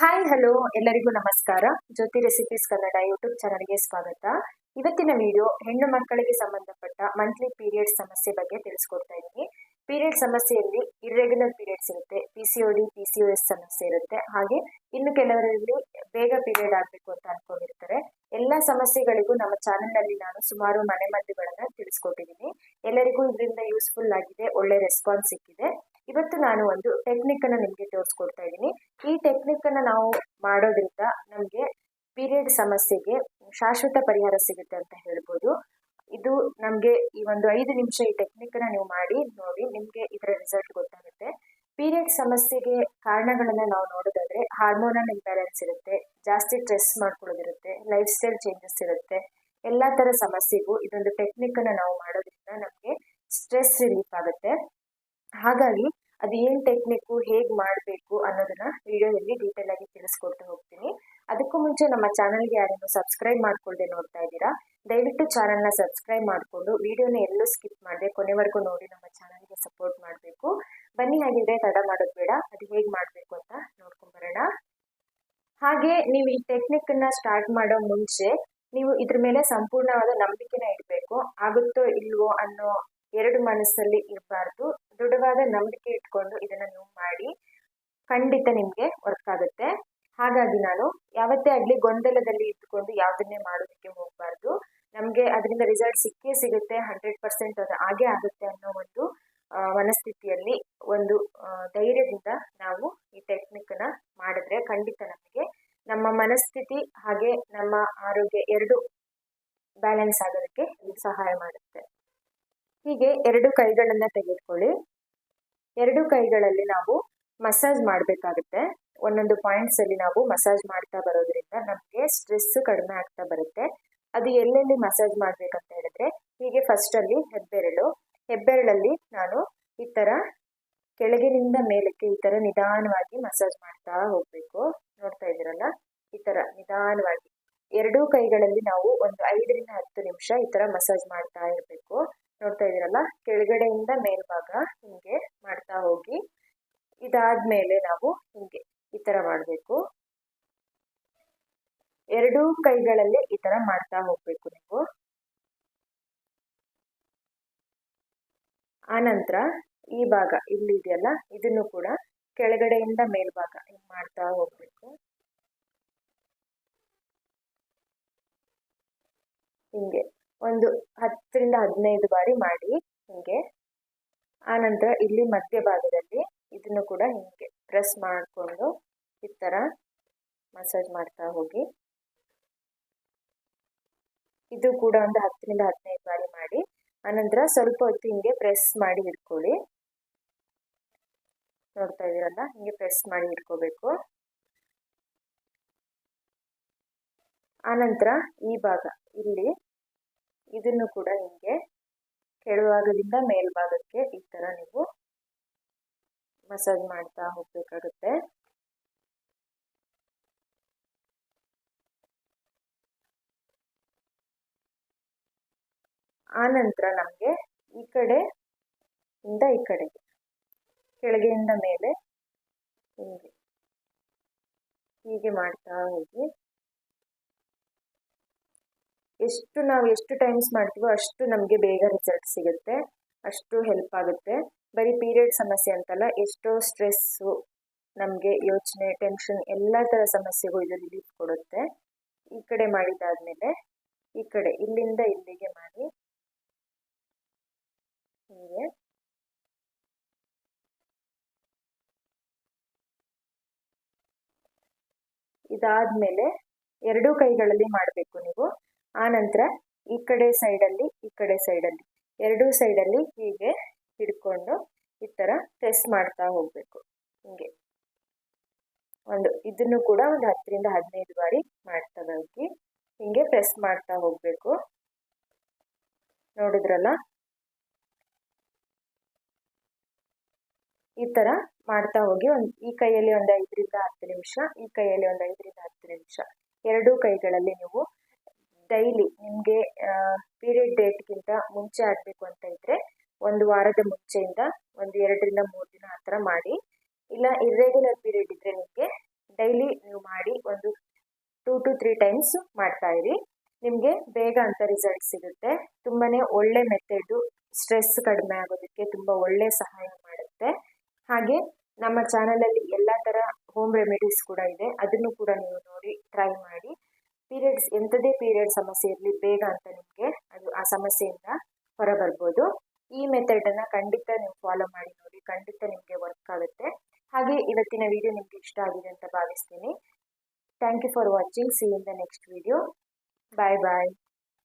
Hi hello ಎಲ್ಲರಿಗೂ ನಮಸ್ಕಾರ. ಜ್ಯೋತಿ recipes Kannada YouTube ಚಾನಲ್ಗೆ ಸ್ವಾಗತ. ಇವತ್ತಿನ ವಿಡಿಯೋ ಹೆಣ್ಣು ಮಕ್ಕಳಿಗೆ ಸಂಬಂಧಪಟ್ಟ ಮಂತ್ಲಿ ಪೀರಿಯಡ್ ಸಮಸ್ಯೆ ಬಗ್ಗೆ ತಿಳಿಸ್ಕೊಡ್ತಾ ಇದ್ದೀನಿ. ಪೀರಿಯಡ್ ಸಮಸ್ಯೆಯಲ್ಲಿ ಇರ್ರೆಗ್ಯುಲರ್ ಪೀರಿಯಡ್ಸ್ ಇರುತ್ತೆ P C O D P C O S ಸಮಸ್ಯೆ ಇರುತ್ತೆ. ಹಾಗೆ ಇನ್ನು ಕೆಲವರಲ್ಲಿ ಬೇಗ ಪೀರಿಯಡ್ ಆಗಬೇಕು ಅಂತ ಅನ್ಕೊಂಡಿರ್ತಾರೆ. ಎಲ್ಲ ಸಮಸ್ಯೆಗಳಿಗೂ ನಮ್ಮ ಚಾನೆಲ್ನಲ್ಲಿ ನಾನು ಸುಮಾರು ಮನೆಮದ್ದುಗಳನ್ನು ತಿಳಿಸ್ಕೊಟ್ಟಿದ್ದೀನಿ. ಎಲ್ಲರಿಗೂ ಇದರಿಂದ ಯೂಸ್ಫುಲ್ ಆಗಿದೆ, ಒಳ್ಳೆ ರೆಸ್ಪಾನ್ಸ್ ಸಿಕ್ಕಿದೆ. ಇವತ್ತು ನಾನು ಒಂದು ಟೆಕ್ನಿಕ್ ಅನ್ನ ನಿಮಗೆ ತೋರಿಸ್ಕೊಡ್ತಾ ಇದ್ದೀನಿ. ಈ ಟೆಕ್ನಿಕ್ ಅನ್ನ ನಾವು ಮಾಡೋದ್ರಿಂದ ನಮಗೆ ಪೀರಿಯಡ್ ಸಮಸ್ಯೆಗೆ ಶಾಶ್ವತ ಪರಿಹಾರ ಸಿಗುತ್ತೆ ಅಂತ ಹೇಳ್ಬೋದು. ಇದು ನಮಗೆ ಈ ಒಂದು ಐದು ನಿಮಿಷ ಈ ಟೆಕ್ನಿಕ್ ಅನ್ನ ನೀವು ಮಾಡಿ, ನೋಡಿ, ನಿಮಗೆ ಇದರ ರಿಸಲ್ಟ್ ಗೊತ್ತಾಗುತ್ತೆ. ಪೀರಿಯಡ್ ಸಮಸ್ಯೆಗೆ ಕಾರಣಗಳನ್ನ ನಾವು ನೋಡೋದಾದ್ರೆ ಹಾರ್ಮೋನಲ್ ಇಂಬ್ಯಾಲೆನ್ಸ್ ಇರುತ್ತೆ, ಜಾಸ್ತಿ ಸ್ಟ್ರೆಸ್ ಮಾಡ್ಕೊಳ್ಳೋದಿರುತ್ತೆ ಲೈಫ್ ಸ್ಟೈಲ್ ಚೇಂಜಸ್ ಇರುತ್ತೆ. ಎಲ್ಲಾ ತರ ಸಮಸ್ಯೆಗೂ ಇದೊಂದು ಟೆಕ್ನಿಕ್ ಅನ್ನ ನಾವು ಮಾಡೋದ್ರಿಂದ ನಮಗೆ ಸ್ಟ್ರೆಸ್ ರಿಲೀಫ್ ಆಗುತ್ತೆ. ಹಾಗಾಗಿ ಅದು ಏನು ಟೆಕ್ನಿಕ್ಕು ಹೇಗೆ ಮಾಡಬೇಕು ಅನ್ನೋದನ್ನ ವಿಡಿಯೋದಲ್ಲಿ ಡೀಟೇಲ್ ಆಗಿ ತಿಳಿಸ್ಕೊಡ್ತಾ ಹೋಗ್ತೀನಿ. ಅದಕ್ಕೂ ಮುಂಚೆ ನಮ್ಮ ಚಾನಲ್ಗೆ ಯಾರನ್ನು ಸಬ್ಸ್ಕ್ರೈಬ್ ಮಾಡ್ಕೊಳ್ದೆ ನೋಡ್ತಾ ಇದ್ದೀರಾ? ದಯವಿಟ್ಟು ಚಾನಲ್ನ ಸಬ್ಸ್ಕ್ರೈಬ್ ಮಾಡಿಕೊಂಡು ವಿಡಿಯೋನ ಎಲ್ಲೂ ಸ್ಕಿಪ್ ಮಾಡದೆ, ಕೊನೆವರೆಗೂ ನೋಡಿ ನಮ್ಮ ಚಾನಲ್ಗೆ ಸಪೋರ್ಟ್ ಮಾಡಬೇಕು. ಬನ್ನಿ ಹಾಗಿದ್ರೆ ತಡ ಮಾಡೋದು ಬೇಡ. ಅದು ಹೇಗೆ ಮಾಡಬೇಕು ಅಂತ ನೋಡ್ಕೊಂಬರೋಣ ಹಾಗೆ ನೀವು ಈ ಟೆಕ್ನಿಕ್ಕನ್ನು ಸ್ಟಾರ್ಟ್ ಮಾಡೋ ಮುಂಚೆ ನೀವು ಇದ್ರ ಮೇಲೆ ಸಂಪೂರ್ಣವಾದ ನಂಬಿಕೆನ ಇಡಬೇಕು. ಆಗುತ್ತೋ ಇಲ್ವೋ ಅನ್ನೋ ಎರಡು ಮನಸ್ಸಲ್ಲಿ ಇರಬಾರ್ದು. ದೃಢವಾದ ನಂಬಿಕೆ ಇಟ್ಕೊಂಡು ಇದನ್ನ ನೀವು ಮಾಡಿ ಖಂಡಿತ ನಿಮಗೆ ವರ್ಕ್ ಆಗುತ್ತೆ. ಹಾಗಾಗಿ ನಾನು ಯಾವತ್ತೇ ಆಗಲಿ ಗೊಂದಲದಲ್ಲಿ ಇದ್ದುಕೊಂಡು ಯಾವುದನ್ನೇ ಮಾಡೋದಕ್ಕೆ ಹೋಗಬಾರ್ದು. ನಮಗೆ ಅದರಿಂದ ರಿಸಲ್ಟ್ ಸಿಕ್ಕೇ ಸಿಗುತ್ತೆ ಹಂಡ್ರೆಡ್ ಪರ್ಸೆಂಟ್ ಅದು ಹಾಗೆ ಆಗುತ್ತೆ ಅನ್ನೋ ಒಂದು ಮನಸ್ಥಿತಿಯಲ್ಲಿ ಒಂದು ಧೈರ್ಯದಿಂದ ನಾವು ಈ ಟೆಕ್ನಿಕ್ನ ಮಾಡಿದ್ರೆ ಖಂಡಿತ ನಮಗೆ ನಮ್ಮ ಮನಸ್ಥಿತಿ ಹಾಗೆ ನಮ್ಮ ಆರೋಗ್ಯ ಎರಡು ಬ್ಯಾಲೆನ್ಸ್ ಆಗೋದಕ್ಕೆ ಸಹಾಯ ಮಾಡುತ್ತೆ. ಹೀಗೆ ಎರಡು ಕೈಗಳನ್ನು ತೆಗೆದುಕೊಳ್ಳಿ. ಎರಡು ಕೈಗಳಲ್ಲಿ ನಾವು ಮಸಾಜ್ ಮಾಡಬೇಕಾಗುತ್ತೆ. ಒಂದೊಂದು ಪಾಯಿಂಟ್ಸ್ ಅಲ್ಲಿ ನಾವು ಮಸಾಜ್ ಮಾಡ್ತಾ ಬರೋದ್ರಿಂದ ನಮಗೆ ಸ್ಟ್ರೆಸ್ ಕಡಿಮೆ ಆಗ್ತಾ ಬರುತ್ತೆ. ಅದು ಎಲ್ಲೆಲ್ಲಿ ಮಸಾಜ್ ಮಾಡ್ಬೇಕಂತ ಹೇಳಿದ್ರೆ, ಹೀಗೆ ಫಸ್ಟ್ ಅಲ್ಲಿ ಹೆಬ್ಬೆರಳು. ಹೆಬ್ಬೆರಳಲ್ಲಿ ನಾನು ಈ ತರ ಕೆಳಗಿನಿಂದ ಮೇಲಕ್ಕೆ ಈ ತರ ನಿಧಾನವಾಗಿ ಮಸಾಜ್ ಮಾಡ್ತಾ ಹೋಗ್ಬೇಕು. ನೋಡ್ತಾ ಇದ್ದೀರಲ್ಲ? ಈ ತರ ನಿಧಾನವಾಗಿ. ಎರಡೂ ಕೈಗಳಲ್ಲಿ ನಾವು ಒಂದು ಐದರಿಂದ ಹತ್ತು ನಿಮಿಷ ಈ ತರ ಮಸಾಜ್ ಮಾಡ್ತಾ ಇರಬೇಕು. ನೋಡ್ತಾ ಇದ್ದೀರಲ್ಲ? ಕೆಳಗಡೆಯಿಂದ ಮೇಲ್ಭಾಗ ಹಿಂಗೆ ಮಾಡ್ತಾ ಹೋಗಿ, ಇದಾದ್ಮೇಲೆ ನಾವು ಹಿಂಗೆ ಈ ತರ ಮಾಡಬೇಕು. ಎರಡೂ ಕೈಗಳಲ್ಲಿ ಈ ತರ ಮಾಡ್ತಾ ಹೋಗ್ಬೇಕು ನೀವು. ಆನಂತರ ಈ ಭಾಗ ಇಲ್ಲಿ ಇದೆಯಲ್ಲ? ಇದನ್ನು ಕೂಡ ಕೆಳಗಡೆಯಿಂದ ಮೇಲ್ಭಾಗ ಹಿಂಗ್ ಮಾಡ್ತಾ ಹೋಗ್ಬೇಕು. ಹಿಂಗೆ. ಒಂದು ಹತ್ತರಿಂದ ಹದಿನೈದು ಬಾರಿ ಮಾಡಿ ಹಿಂಗೆ. ಆನಂತರ ಇಲ್ಲಿ ಮಧ್ಯಭಾಗದಲ್ಲಿ ಇದನ್ನು ಕೂಡ ಹಿಂಗೆ ಪ್ರೆಸ್ ಮಾಡಿಕೊಂಡು ಈ ಥರ ಮಸಾಜ್ ಮಾಡ್ತಾ ಹೋಗಿ. ಇದು ಕೂಡ ಒಂದು ಹತ್ತರಿಂದ ಹದಿನೈದು ಬಾರಿ ಮಾಡಿ. ಆನಂತರ ಸ್ವಲ್ಪ ಹೊತ್ತು ಹಿಂಗೆ ಪ್ರೆಸ್ ಮಾಡಿ ಇಟ್ಕೊಳ್ಳಿ. ನೋಡ್ತಾ ಇದ್ದೀರಲ್ಲ, ಹಿಂಗೆ ಪ್ರೆಸ್ ಮಾಡಿ ಇಟ್ಕೋಬೇಕು. ಆನಂತರ ಈ ಭಾಗ, ಇಲ್ಲಿ ಇದನ್ನು ಕೂಡ ಹಿಂಗೆ ಕೆಳಭಾಗದಿಂದ ಮೇಲ್ಭಾಗಕ್ಕೆ ಈ ಥರ ನೀವು ಮಸಾಜ್ ಮಾಡ್ತಾ ಹೋಗ್ಬೇಕಾಗುತ್ತೆ. ಆನಂತರ ನಮಗೆ ಈ ಕಡೆ ಇಂದ ಈ ಕಡೆಗೆ, ಕೆಳಗೆಯಿಂದ ಮೇಲೆ ಹಿಂಗೆ ಹೀಗೆ ಮಾಡ್ತಾ ಹೋಗಿ ಎಷ್ಟು ನಾವು ಎಷ್ಟು ಟೈಮ್ಸ್ ಮಾಡ್ತೀವೋ ಅಷ್ಟು ನಮಗೆ ಬೇಗ ರಿಸಲ್ಟ್ ಸಿಗುತ್ತೆ. ಅಷ್ಟು ಹೆಲ್ಪ್ ಆಗುತ್ತೆ. ಬರೀ ಪೀರಿಯಡ್ ಸಮಸ್ಯೆ ಅಂತಲ್ಲ, ಎಷ್ಟೋ ಸ್ಟ್ರೆಸ್ಸು ನಮಗೆ ಯೋಚನೆ ಟೆನ್ಷನ್ ಎಲ್ಲ ಥರ ಸಮಸ್ಯೆಗೂ ಇದು ರಿಲೀಫ್ ಕೊಡುತ್ತೆ. ಈ ಕಡೆ ಮಾಡಿದಾದ್ಮೇಲೆ, ಈ ಕಡೆ, ಇಲ್ಲಿಂದ ಇಲ್ಲಿಗೆ ಮಾಡಿ. ಹೀಗೆ. ಇದಾದ್ಮೇಲೆ ಎರಡೂ ಕೈಗಳಲ್ಲಿ ಮಾಡಬೇಕು ನೀವು. ಆ ನಂತರ ಈ ಕಡೆ ಸೈಡಲ್ಲಿ, ಈ ಕಡೆ ಸೈಡಲ್ಲಿ. ಎರಡೂ ಸೈಡಲ್ಲಿ ಹೀಗೆ ಹಿಡ್ಕೊಂಡು ಈ ಥರ ಪ್ರೆಸ್ ಮಾಡ್ತಾ ಹೋಗಬೇಕು. ಹಿಂಗೆ. ಒಂದು ಇದನ್ನು ಕೂಡ ಒಂದು ಹತ್ತರಿಂದ ಹದಿನೈದು ಬಾರಿ ಮಾಡ್ತಾ ಹೋಗಿ, ಹಿಂಗೆ ಪ್ರೆಸ್ ಮಾಡ್ತಾ ಹೋಗಬೇಕು. ನೋಡಿದ್ರಲ್ಲ? ಈ ಥರ ಮಾಡ್ತಾ ಹೋಗಿ ಒಂದು, ಈ ಕೈಯಲ್ಲಿ ಒಂದು ಐದರಿಂದ ಹತ್ತು ನಿಮಿಷ, ಈ ಕೈಯಲ್ಲಿ ಒಂದು ಐದರಿಂದ ಹತ್ತು ನಿಮಿಷ. ಎರಡೂ ಕೈಗಳಲ್ಲಿ ನೀವು ಡೈಲಿ ನಿಮಗೆ ಪೀರಿಯಡ್ ಡೇಟ್ಗಿಂತ ಮುಂಚೆ ಆಗಬೇಕು ಅಂತ ಇದ್ದರೆ ಒಂದು ವಾರದ ಮುಂಚೆಯಿಂದ ಒಂದು ಎರಡರಿಂದ ಮೂರು ದಿನ ಆ ಥರ ಮಾಡಿ. ಇಲ್ಲ ಇರ್ರೆಗ್ಯುಲರ್ ಪೀರಿಯಡ್ ಇದ್ದರೆ ನಿಮಗೆ ಡೈಲಿ ನೀವು ಮಾಡಿ ಒಂದು ಟೂ ಟು ತ್ರೀ ಟೈಮ್ಸ್ ಮಾಡ್ತಾ ಇರಿ. ನಿಮಗೆ ಬೇಗ ಅಂತ ರಿಸಲ್ಟ್ ಸಿಗುತ್ತೆ. ತುಂಬಾ ಒಳ್ಳೆ ಮೆಥಡು ಸ್ಟ್ರೆಸ್ ಕಡಿಮೆ ಆಗೋದಕ್ಕೆ ತುಂಬ ಒಳ್ಳೆ ಸಹಾಯ ಮಾಡುತ್ತೆ. ಹಾಗೆ ನಮ್ಮ ಚಾನಲಲ್ಲಿ ಎಲ್ಲ ಥರ ಹೋಮ್ ರೆಮಿಡೀಸ್ ಕೂಡ ಇದೆ. ಅದನ್ನು ಕೂಡ ನೀವು ನೋಡಿ ಟ್ರೈ ಮಾಡಿ. ಪೀರಿಯಡ್ಸ್ ಎಂಥದೇ ಪೀರಿಯಡ್ ಸಮಸ್ಯೆ ಇರಲಿ, ಬೇಗ ಅಂತ ನಿಮಗೆ ಅದು ಆ ಸಮಸ್ಯೆಯಿಂದ ಹೊರಬರ್ಬೋದು. ಈ ಮೆಥಡನ್ನು ಖಂಡಿತ ನೀವು ಫಾಲೋ ಮಾಡಿ ನೋಡಿ, ಖಂಡಿತ ನಿಮಗೆ ವರ್ಕ್ ಆಗುತ್ತೆ. ಹಾಗೆ ಇವತ್ತಿನ ವಿಡಿಯೋ ನಿಮಗೆ ಇಷ್ಟ ಆಗಿದೆ ಅಂತ ಭಾವಿಸ್ತೀನಿ. Thank you for watching see in the next video bye bye